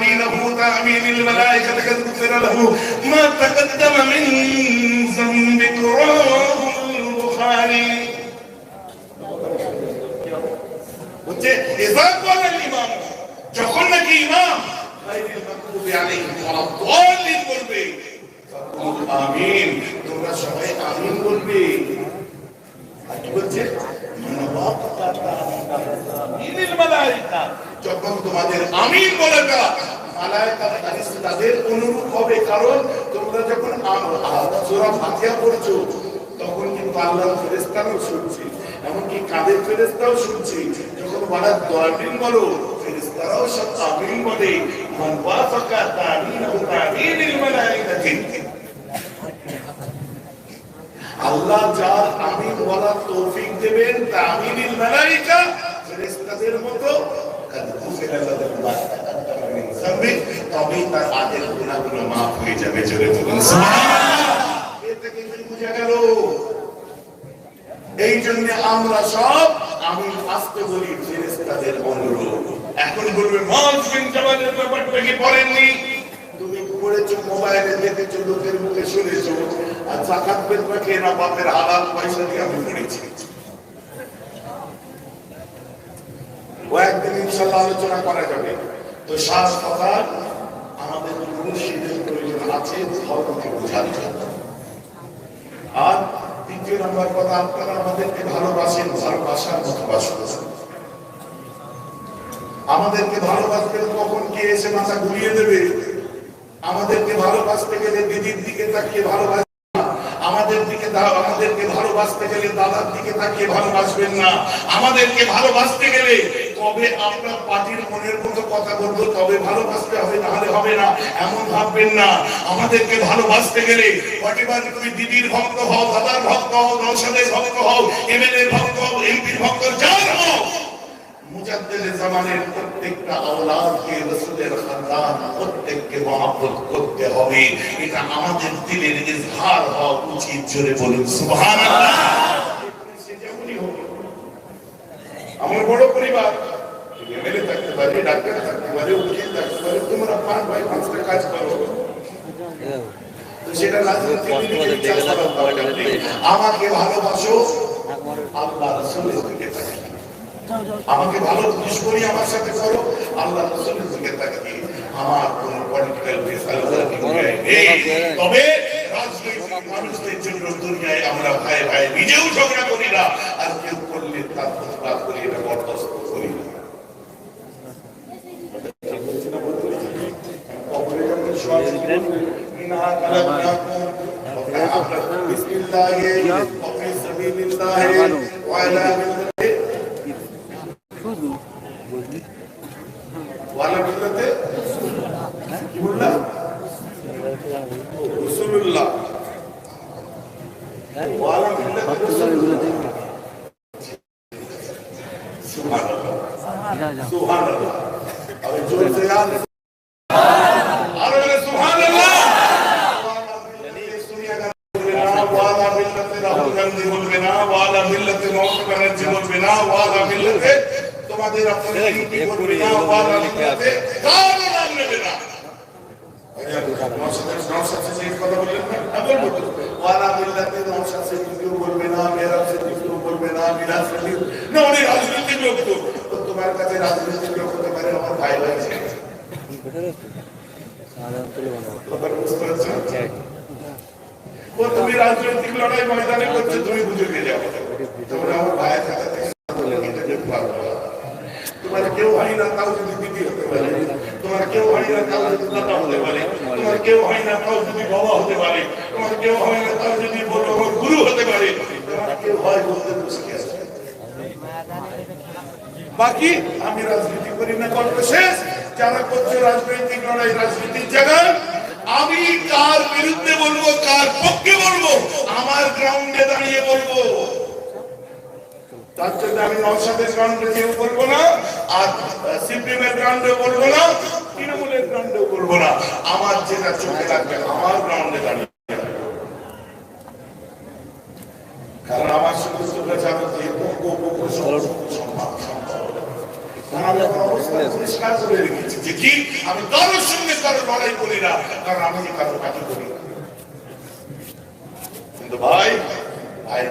تأمينه تأمين الملائكة قد غفر له ما تقدم من ذنبك رواه البخاري হচ্ছে إذا قال الإمام যখন নাকি ইমাম গায়রিল মাগদুবি আলাইহিম ওয়ালা দাল্লিন বলবে ফাকুলু আমিন তোমরা সবাই আমিন বলবে আর কি বলছে আমিনুল মালাইকা যখন তোমাদের আমিন বলে তাদের অনুরূপ হবে। কারণ তোমরা যখন সূরা ফাতিহা পড়ছো, তখন কিন্তু আল্লাহর ফেরেশতাও শুনছি। এমনকি কাদের ফেরেশতাও শুনছি। যখন বলো আল্লাহ যার বলার তৌফিক দেবেন মতো তবেই তার আগের গুনাহগুলো মাফ হয়ে যাবে জোরে বলুন। গেল এই জন্য আমরা সব আমি আসতে বলি ফেরেশতাদের অনুরোধ। এখন বলবে মজ বিন জামালের ব্যাপারটা কি পড়েননি তুমি পড়েছো মোবাইলে দেখেছ লোকের মুখে শুনেছো আর জাকাত বেতবা খেয়ে না বাপের হালাল পয়সা দিয়ে আমি পড়েছি। ও একদিন ইনশাল্লাহ আলোচনা করা যাবে। তো সাত কথা আমাদের মুর্শিদের প্রয়োজন আছে ধর্মকে বোঝার জন্য আর দ্বিতীয় নম্বর কথা, আপনারা আমাদেরকে ভালোবাসেন, ভালোবাসার মতো বাসন আমাদেরকে ভালোবাসবেন কখন কে এসে মাথা ঘুরিয়ে দেবে? আমাদেরকে ভালোবাসতে গেলে দিদির দিকে তাকিয়ে ভালোবাস আমাদের দিকে আমাদেরকে ভালোবাসতে গেলে দাদার দিকে তাকিয়ে ভালোবাসবেন না। আমাদেরকে ভালোবাসতে গেলে কবে আপনার পার্টির মনের মতো কথা বলব, তবে ভালোবাসতে হবে নাহলে হবে না। এমন ভাববেন না। আমাদেরকে ভালোবাসতে গেলে পটিবার তুমি দিদির ভক্ত হও, দাদার ভক্ত হও, নৌসাদের ভক্ত হও এমএলএ ভক্ত হও, এমপির ভক্ত যার হও। আমার বড় পরিবার এমএলএ থাকতে পারে ডাক্তার থাকতে পারে উকিল থাকতে পারে তোমরা পাঁচ ভাই পাঁচটা কাজ করো সেটা। আমাকে ভালোবাসো আল্লাহ রাসূলের দিকে আমাকে ভালো দুশ্মনী আমার সাথে করো আল্লাহ রসুলের দিকে তাকিয়ে আমার কোন পলিটিক্যাল তবে রাজনৈতিক মানুষদের জন্য দুনিয়ায় আমরা ভাই ভাই নিজেও ঝগড়া করি না আর কেউ করলে তার প্রতিবাদ করি এটা বরদাস্ত করি না কবরে যখন منها خلقناكم بسم الله وفي سبيل الله وعلى وعلى ملة رسول الله وعلى ملة رسول الله سبحان الله سبحان الله ব্যানার্জি বলবে না ওয়ালা মিল্লাতে তোমাদের আপনাদের ইউপি বলবে না ওয়ালা মিল্লাতে কারও নাম নেবে না। তোমার কাছে রাজনীতির লোক হতে পারে আমার ভাই পারছ? ও তুমি রাজনৈতিক লড়াই ময়দানে করছ তুমি বুঝে গিয়ে যাও তোমরা আমার বাকি, আমি রাজনীতি করি না, গল্প শেষ। যারা করছে রাজনৈতিক লড়াই, রাজনীতির জায়গায়, আমি কার বিরুদ্ধে বলব, কার পক্ষে বলব, আমার গ্রাউন্ডে দাঁড়িয়ে বলব। তার জন্য আমি নওশাদের গ্রাউন্ডে কেউ বলব না, আর সিপিএমের গ্রাউন্ডে বলব না, তৃণমূলের গ্রাউন্ডেও বলব না। আমার যেটা চোখে লাগবে আমার গ্রাউন্ডে দাঁড়িয়ে যে কি, আমি কারোর সঙ্গে কারও লড়াই করি না, কারণ আমি কারও না। কিন্তু ভাই ভাই